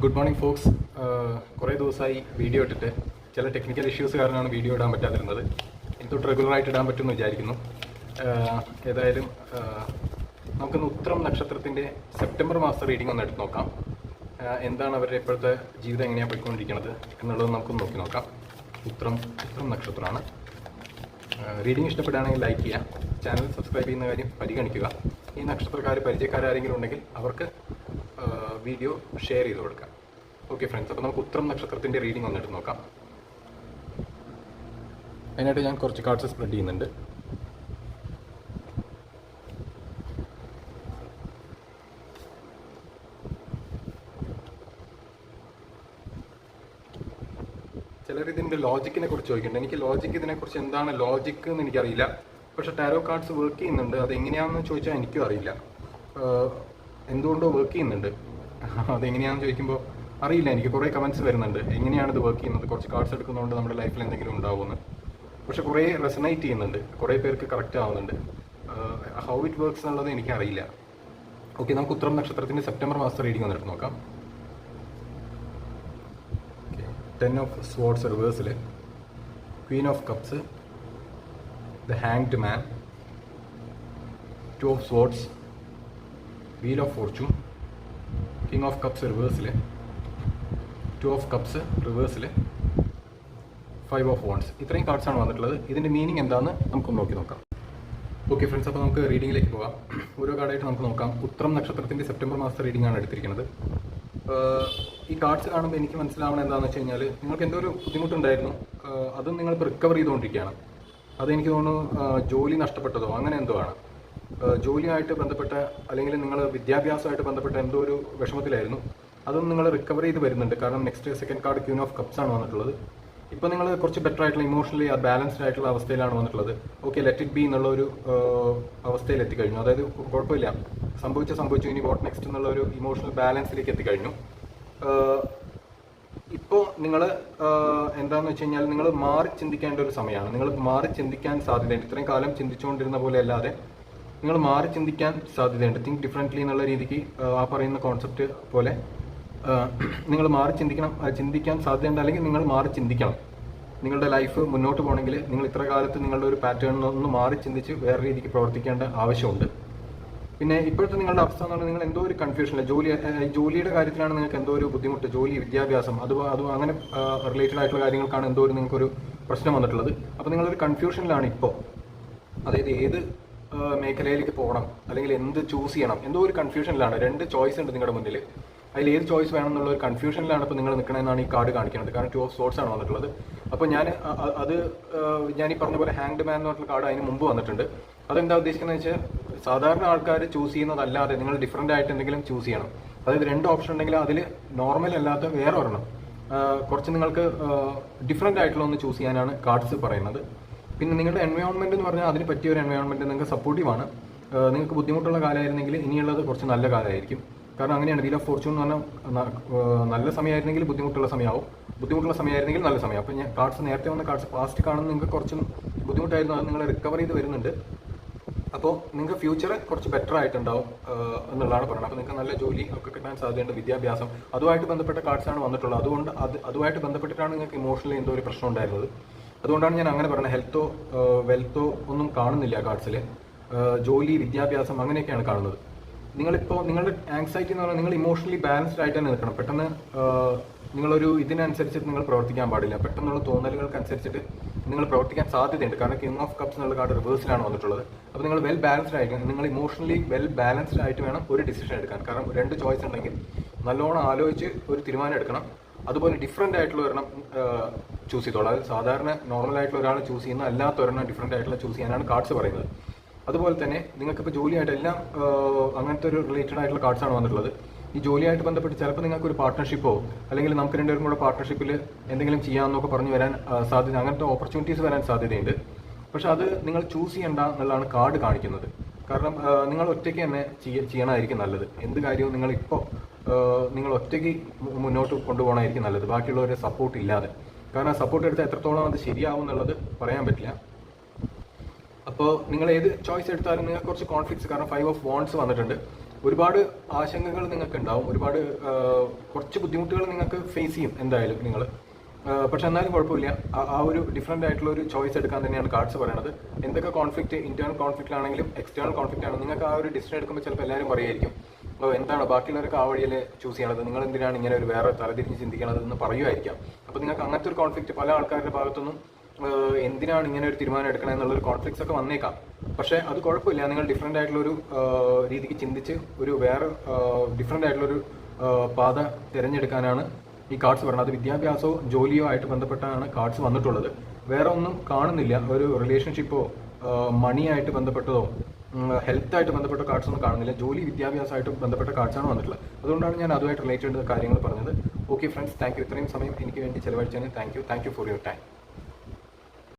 Good morning Fox കുറേ ദിവസമായി video ഇട്ടിട്ട് ചില ടെക്നിക്കൽ ഇഷ്യൂസ് കാരണമാണ് വീഡിയോ ഇടാൻ പറ്റാതിരുന്നത്. ഇനി തൊട്ട് റെഗുലറായിട്ട് ഇടാൻ പറ്റുമെന്ന് വിചാരിക്കുന്നു. ഏതായാലും നമുക്കൊന്ന് ഉത്തരം ഉത്രം നക്ഷത്രത്തിന്റെ സെപ്റ്റംബർ മാസത്തെ റീഡിംഗ് ഒന്ന് എടുത്ത് നോക്കാം. എന്താണ് അവരുടെ ഇപ്പോഴത്തെ ജീവിതം എങ്ങനെയാണ് പോയിക്കൊണ്ടിരിക്കുന്നത് എന്നുള്ളത് നമുക്കൊന്ന് നോക്കി നോക്കാം. ഉത്രം ഉത്രം നക്ഷത്രമാണ്. റീഡിംഗ് ഇഷ്ടപ്പെടുകയാണെങ്കിൽ ലൈക്ക് ചെയ്യുക. ചാനൽ സബ്സ്ക്രൈബ് ചെയ്യുന്ന കാര്യം പരിഗണിക്കുക. ഈ നക്ഷത്രക്കാർ പരിചയക്കാരെങ്കിലും ഉണ്ടെങ്കിൽ അവർക്ക് വീഡിയോ ഷെയർ ചെയ്ത് കൊടുക്കാം. ഓക്കെ ഫ്രണ്ട്സ് അപ്പോൾ നമുക്ക് ഉത്തരം നക്ഷത്രത്തിന്റെ റീഡിംഗ് വന്നിട്ട് നോക്കാം. അതിനായിട്ട് ഞാൻ കുറച്ച് കാർഡ്സ് സ്പ്രെഡ് ചെയ്യുന്നുണ്ട്. ചിലർ ഇതിന്റെ ലോജിക്കിനെ കുറിച്ച് ചോദിക്കുന്നുണ്ട്. എനിക്ക് ലോജിക്ക് ഇതിനെക്കുറിച്ച് എന്താണ് ലോജിക്ക് എന്ന് എനിക്കറിയില്ല. പക്ഷെ ടാരോ കാർഡ്സ് വർക്ക് ചെയ്യുന്നുണ്ട്. അത് എങ്ങനെയാണെന്ന് ചോദിച്ചാൽ എനിക്കും അറിയില്ല. എന്തുകൊണ്ടോ വർക്ക് ചെയ്യുന്നുണ്ട്. അതെങ്ങനെയാണെന്ന് ചോദിക്കുമ്പോൾ അറിയില്ല. എനിക്ക് കുറേ കമൻസ് വരുന്നുണ്ട്. എങ്ങനെയാണ് ഇത് വർക്ക് ചെയ്യുന്നത്? കുറച്ച് കാർഡ്സ് എടുക്കുന്നതുകൊണ്ട് നമ്മുടെ ലൈഫിൽ എന്തെങ്കിലും ഉണ്ടാവുമെന്ന്. പക്ഷെ കുറേ റെസനേറ്റ് ചെയ്യുന്നുണ്ട്. കുറേ പേർക്ക് കറക്റ്റ് ആവുന്നുണ്ട്. ഹൗ ഇറ്റ് വർക്ക്സ് എന്നുള്ളത് എനിക്ക് അറിയില്ല ഓക്കെ നമുക്ക് ഉത്തരം നക്ഷത്രത്തിന്റെ സെപ്റ്റംബർ മാസത്തെ റീഡിംഗ് വന്നിട്ട് നോക്കാം. Ten of swords റിവേഴ്സിൽ queen of cups the hanged man two of swords wheel of fortune king of cups റിവേഴ്സിൽ two of cups റിവേഴ്സിൽ ഫൈവ് ഓഫ് വോൺസ് ഇത്രയും കാർഡ്സാണ് വന്നിട്ടുള്ളത്. ഇതിന്റെ മീനിങ് എന്താണെന്ന് നമുക്കൊന്ന് നോക്കി നോക്കാം. ഓക്കെ ഫ്രണ്ട്സ് അപ്പോൾ നമുക്ക് റീഡിങ്ങിലേക്ക് പോകാം ഓരോ കാർഡായിട്ട് നമുക്ക് നോക്കാം. ഉത്രം നക്ഷത്രത്തിന്റെ സെപ്റ്റംബർ മാസത്തെ റീഡിംഗ് ആണ് എടുത്തിരിക്കുന്നത്. ഈ കാർഡ്സ് കാണുമ്പോൾ എനിക്ക് മനസ്സിലാവണം എന്താണെന്ന് വെച്ച് കഴിഞ്ഞാൽ നിങ്ങൾക്ക് എന്തോ ഒരു ബുദ്ധിമുട്ടുണ്ടായിരുന്നു. അതും നിങ്ങളിപ്പോൾ റിക്കവർ ചെയ്തുകൊണ്ടിരിക്കുകയാണ്. അതെനിക്ക് തോന്നുന്നു ജോലി നഷ്ടപ്പെട്ടതോ അങ്ങനെ എന്തോ ആണ്. ജോലിയായിട്ട് ബന്ധപ്പെട്ട അല്ലെങ്കിൽ നിങ്ങൾ വിദ്യാഭ്യാസമായിട്ട് ബന്ധപ്പെട്ട എന്തോ ഒരു വിഷമത്തിലായിരുന്നു. അതൊന്നും നിങ്ങൾ റിക്കവർ ചെയ്ത് വരുന്നുണ്ട്. കാരണം next second card queen of cups ആണ് വന്നിട്ടുള്ളത്. ഇപ്പോൾ നിങ്ങൾ കുറച്ച് ബെറ്റർ ആയിട്ടുള്ള ഇമോഷണലി ആ ബാലൻസ്ഡ് ആയിട്ടുള്ള അവസ്ഥയിലാണ് വന്നിട്ടുള്ളത്. ഓക്കെ ലെറ്റ് ഇറ്റ് ബി എന്നുള്ള ഒരു അവസ്ഥയിൽ എത്തിക്കഴിഞ്ഞു. അതായത് കുഴപ്പമില്ല. സംഭവിച്ച സംഭവിച്ചു. ഇനി വാട്ട് നെക്സ്റ്റ് എന്നുള്ള ഒരു ഇമോഷണൽ ബാലൻസിലേക്ക് എത്തിക്കഴിഞ്ഞു. ഇപ്പോൾ നിങ്ങൾ എന്താണെന്ന് വെച്ച് കഴിഞ്ഞാൽ നിങ്ങൾ മാറി ചിന്തിക്കേണ്ട ഒരു സമയമാണ്. നിങ്ങൾ മാറി ചിന്തിക്കാൻ സാധ്യതയുണ്ട്. ഇത്രയും കാലം ചിന്തിച്ചുകൊണ്ടിരുന്ന പോലെ അല്ലാതെ നിങ്ങൾ മാറി ചിന്തിക്കാൻ സാധ്യതയുണ്ട്. തിങ്ക് ഡിഫറെന്റ്ലി എന്നുള്ള രീതിക്ക് ആ പറയുന്ന കോൺസെപ്റ്റ് പോലെ നിങ്ങൾ മാറി ചിന്തിക്കണം ചിന്തിക്കാൻ സാധ്യതയുണ്ട് അല്ലെങ്കിൽ നിങ്ങൾ മാറി ചിന്തിക്കണം. നിങ്ങളുടെ ലൈഫ് മുന്നോട്ട് പോകണമെങ്കിൽ നിങ്ങൾ ഇത്ര കാലത്ത് നിങ്ങളുടെ ഒരു പാറ്റേണിൽ നിന്ന് മാറി ചിന്തിച്ച് വേറെ രീതിക്ക് പ്രവർത്തിക്കേണ്ട ആവശ്യമുണ്ട്. പിന്നെ ഇപ്പോഴത്തെ നിങ്ങളുടെ അവസ്ഥ എന്ന് പറഞ്ഞാൽ നിങ്ങൾ എന്തോ ഒരു കൺഫ്യൂഷനില്ല ജോലി ജോലിയുടെ കാര്യത്തിലാണ് നിങ്ങൾക്ക് എന്തോ ഒരു ബുദ്ധിമുട്ട് ജോലി വിദ്യാഭ്യാസം അത് അത് അങ്ങനെ റിലേറ്റഡ് ആയിട്ടുള്ള കാര്യങ്ങൾക്കാണ് എന്തോ ഒരു നിങ്ങൾക്കൊരു പ്രശ്നം വന്നിട്ടുള്ളത്. അപ്പോൾ നിങ്ങളൊരു കൺഫ്യൂഷനിലാണ് ഇപ്പോൾ. അതായത് ഏത് മേഖലയിലേക്ക് പോകണം. അല്ലെങ്കിൽ എന്ത് ചൂസ് ചെയ്യണം. എന്തോ ഒരു കൺഫ്യൂഷനിലാണ് രണ്ട് ചോയ്സ് ഉണ്ട് നിങ്ങളുടെ മുന്നിൽ അതിൽ ഏത് ചോയ്സ് വേണം എന്നുള്ള ഒരു കൺഫ്യൂഷനിലാണ് ഇപ്പോൾ നിങ്ങൾ നിൽക്കണമെന്നാണ് ഈ കാർഡ് കാണിക്കുന്നത്. കാരണം ടു ഓഫ് സോർട്സ് ആണ് വന്നിട്ടുള്ളത്. അപ്പോൾ ഞാൻ അത് ഞാൻ ഈ പറഞ്ഞ പോലെ ഹാങ്ഡ് മാൻ എന്ന് കാർഡ് അതിന് മുമ്പ് വന്നിട്ടുണ്ട്. അതെന്താ ഉദ്ദേശിക്കുന്നത് വെച്ചാൽ സാധാരണ ആൾക്കാർ ചൂസ് ചെയ്യുന്നതല്ലാതെ നിങ്ങൾ ഡിഫറെന്റ് ആയിട്ട് എന്തെങ്കിലും ചൂസ് ചെയ്യണം. അതായത് രണ്ട് ഓപ്ഷൻ ഉണ്ടെങ്കിൽ അതിൽ നോർമൽ അല്ലാത്ത വേറെ ഒരെണ്ണം കുറച്ച് നിങ്ങൾക്ക് ഡിഫറെന്റ് ആയിട്ടുള്ള ഒന്ന് ചൂസ് ചെയ്യാനാണ് കാർഡ്സ് പറയുന്നത്. പിന്നെ നിങ്ങളുടെ എൻവയോൺമെന്റ് എന്ന് പറഞ്ഞാൽ അതിന് പറ്റിയ ഒരു എൻവയോൺമെന്റ് നിങ്ങൾക്ക് സപ്പോർട്ടീവാണ് നിങ്ങൾക്ക് ബുദ്ധിമുട്ടുള്ള കാലമായിരുന്നെങ്കിൽ ഇനിയുള്ളത് കുറച്ച് നല്ല കാലമായിരിക്കും. കാരണം അങ്ങനെയാണ്. വീൽ ഓഫ് ഫോർച്യൂൺ എന്ന് പറഞ്ഞാൽ നല്ല സമയമായിരുന്നെങ്കിൽ ബുദ്ധിമുട്ടുള്ള സമയമാവും. ബുദ്ധിമുട്ടുള്ള സമയമായിരുന്നെങ്കിൽ നല്ല സമയം അപ്പോൾ ഞാൻ കാർഡ്സ് നേരത്തെ വന്ന കാർഡ്സ് പാസ്റ്റ് കാണുന്ന നിങ്ങൾക്ക് കുറച്ചും ബുദ്ധിമുട്ടായിരുന്നു. അത് നിങ്ങൾ റിക്കവർ ചെയ്ത് വരുന്നുണ്ട്. അപ്പോൾ നിങ്ങൾക്ക് ഫ്യൂച്ചർ കുറച്ച് ബെറ്റർ ആയിട്ടുണ്ടാവും എന്നുള്ളതാണ് പറയുന്നത്. അപ്പോൾ നിങ്ങൾക്ക് നല്ല ജോലി ഒക്കെ കിട്ടാൻ സാധ്യതയുണ്ട് വിദ്യാഭ്യാസം. അതുമായിട്ട് ബന്ധപ്പെട്ട കാർഡ്സാണ് വന്നിട്ടുള്ളത്. അതുകൊണ്ട് അത് അതുമായിട്ട് ബന്ധപ്പെട്ടിട്ടാണ് നിങ്ങൾക്ക് ഇമോഷണലി എന്തോ ഒരു പ്രശ്നം ഉണ്ടായിരുന്നത്. അതുകൊണ്ടാണ് ഞാൻ അങ്ങനെ പറയുന്നത് ഹെൽത്തോ വെൽത്തോ ഒന്നും കാണുന്നില്ല കാർഡ്സിൽ ജോലി വിദ്യാഭ്യാസം അങ്ങനെയൊക്കെയാണ് കാണുന്നത്. നിങ്ങളിപ്പോൾ നിങ്ങളുടെ ആങ്സൈറ്റി എന്ന് പറഞ്ഞാൽ നിങ്ങൾ ഇമോഷണലി ബാലൻസ്ഡ് ആയിട്ട് തന്നെ നിൽക്കണം. പെട്ടെന്ന് നിങ്ങളൊരു ഇതിനനുസരിച്ചിട്ട് നിങ്ങൾ പ്രവർത്തിക്കാൻ പാടില്ല. പെട്ടെന്നുള്ള തോന്നലുകൾക്ക് അനുസരിച്ചിട്ട് നിങ്ങൾ പ്രവർത്തിക്കാൻ സാധ്യതയുണ്ട്. കാരണം കിങ് ഓഫ് കപ്സ് എന്നുള്ള കാർഡ് റിവേഴ്സിലാണ് വന്നിട്ടുള്ളത്. അപ്പോൾ നിങ്ങൾ വെൽ ബാലൻസ്ഡ് ആയിരിക്കണം. നിങ്ങൾ ഇമോഷണലി വെൽ ബാലൻസ്ഡ് ആയിട്ട് വേണം ഒരു ഡിസിഷൻ എടുക്കാൻ. കാരണം രണ്ട് ചോയ്സ് ഉണ്ടെങ്കിൽ നല്ലോണം ആലോചിച്ച് ഒരു തീരുമാനം എടുക്കണം. അതുപോലെ ഡിഫറെന്റ് ആയിട്ടുള്ള ഒരെണ്ണം ചൂസ് ചെയ്തോളാം. അതായത് സാധാരണ നോർമൽ ആയിട്ടുള്ള ഒരാൾ ചൂസ് ചെയ്യുന്ന അല്ലാത്ത ഒരെണ്ണം ഡിഫറെന്റ് ആയിട്ടുള്ള ചൂസ് ചെയ്യാനാണ് കാർഡ്സ് പറയുന്നത്. അതുപോലെ തന്നെ നിങ്ങൾക്കിപ്പോൾ ജോലിയായിട്ട് എല്ലാം അങ്ങനത്തെ ഒരു റിലേറ്റഡ് ആയിട്ടുള്ള കാർഡ്സ് ആണ് വന്നിട്ടുള്ളത്. ഈ ജോലിയായിട്ട് ബന്ധപ്പെട്ട് ചിലപ്പോൾ നിങ്ങൾക്ക് ഒരു പാർട്ട്ണർഷിപ്പോ അല്ലെങ്കിൽ നമുക്ക് രണ്ടുപേരും കൂടെ പാർട്ട്ണർഷിപ്പിൽ എന്തെങ്കിലും ചെയ്യാമെന്നൊക്കെ പറഞ്ഞു വരാൻ സാധ്യത അങ്ങനത്തെ ഓപ്പർച്യൂണിറ്റീസ് വരാൻ സാധ്യതയുണ്ട്. പക്ഷെ അത് നിങ്ങൾ ചൂസ് ചെയ്യണ്ട എന്നുള്ളതാണ് കാർഡ് കാണിക്കുന്നത്. കാരണം നിങ്ങൾ ഒറ്റയ്ക്ക് തന്നെ ചെയ്യണമായിരിക്കും നല്ലത്. എന്ത് കാര്യവും നിങ്ങൾ ഇപ്പോൾ നിങ്ങൾ ഒറ്റയ്ക്ക് മുന്നോട്ട് കൊണ്ടുപോകണമായിരിക്കും നല്ലത്. ബാക്കിയുള്ളവരെ സപ്പോർട്ട് ഇല്ലാതെ. കാരണം സപ്പോർട്ട് എടുത്താൽ എത്രത്തോളം അത് ശരിയാവും എന്നുള്ളത് പറയാൻ പറ്റില്ല. അപ്പോൾ നിങ്ങൾ ഏത് ചോയ്സ് എടുത്താലും നിങ്ങൾക്ക് കുറച്ച് കോൺഫ്ലിക്ട്സ് കാരണം ഫൈവ് ഓഫ് വോൺസ് വന്നിട്ടുണ്ട്. ഒരുപാട് ആശങ്കകൾ നിങ്ങൾക്ക് ഉണ്ടാവും. ഒരുപാട് കുറച്ച് ബുദ്ധിമുട്ടുകൾ നിങ്ങൾക്ക് ഫേസ് ചെയ്യും എന്തായാലും നിങ്ങൾ. പക്ഷെ എന്നാലും കുഴപ്പമില്ല. ആ- ഒരു ഡിഫറെന്റ് ആയിട്ടുള്ള ഒരു ചോയ്സ് എടുക്കാൻ തന്നെയാണ് കാർഡ്സ് പറയുന്നത് എന്തൊക്കെ കോൺഫ്ലിക്റ്റ് ഇന്റേണൽ കോൺഫ്ലിക്റ്റ് ആണെങ്കിലും എക്സ്റ്റേണൽ കോൺഫ്ലിക്റ്റ് ആണ് നിങ്ങൾക്ക് ആ ഒരു ഡിസിഷൻ എടുക്കുമ്പോൾ ചിലപ്പോൾ എല്ലാവരും പറയുമായിരിക്കും ഓ എന്താണ് ബാക്കിയുള്ളവർക്ക് ആ വഴിയിൽ ചൂസ് ചെയ്യണത്? നിങ്ങൾ എന്തിനാണ് ഇങ്ങനെ ഒരു വേറെ തലതിരിഞ്ഞ് ചിന്തിക്കണത് എന്ന് പറയുമായിരിക്കാം. അപ്പോൾ നിങ്ങൾക്ക് അങ്ങനത്തെ ഒരു കോൺഫ്ലിക്റ്റ് പല ആൾക്കാരുടെ ഭാഗത്തുനിന്നും എന്തിനാണ് ഇങ്ങനെ ഒരു തീരുമാനം എടുക്കണത് എന്നുള്ളൊരു കോൺഫ്ലിക്ട്സ് ഒക്കെ വന്നേക്കാം. പക്ഷേ അത് കുഴപ്പമില്ല. നിങ്ങൾ ഡിഫറെന്റ് ആയിട്ടുള്ള ഒരു രീതിക്ക് ചിന്തിച്ച് ഒരു വേറെ ഡിഫറെന്റ് ആയിട്ടുള്ള ഒരു പാത തിരഞ്ഞെടുക്കാനാണ് ഈ കാർഡ്സ് പറയുന്നത് അത് വിദ്യാഭ്യാസമോ ജോലിയോ ആയിട്ട് ബന്ധപ്പെട്ടാണ് കാർഡ്സ് വന്നിട്ടുള്ളത്. വേറെ ഒന്നും കാണുന്നില്ല. ഒരു റിലേഷൻഷിപ്പോ മണിയായിട്ട് ബന്ധപ്പെട്ടതോ ഹെൽത്ത് ആയിട്ട് ബന്ധപ്പെട്ട കാർഡ്സ് ഒന്നും കാണുന്നില്ല. ജോലി വിദ്യാഭ്യാസമായിട്ട് ബന്ധപ്പെട്ട കാർഡ്സാണ് വന്നിട്ടുള്ളത്. അതുകൊണ്ടാണ് ഞാൻ അതുമായിട്ട് റിലേറ്റഡ് കാര്യങ്ങൾ പറഞ്ഞത്. ഓക്കെ ഫ്രണ്ട്സ് താങ്ക് യു ഇത്രയും സമയം എനിക്ക് വേണ്ടി ചിലവഴിച്ചതിന് thank you thank you for your time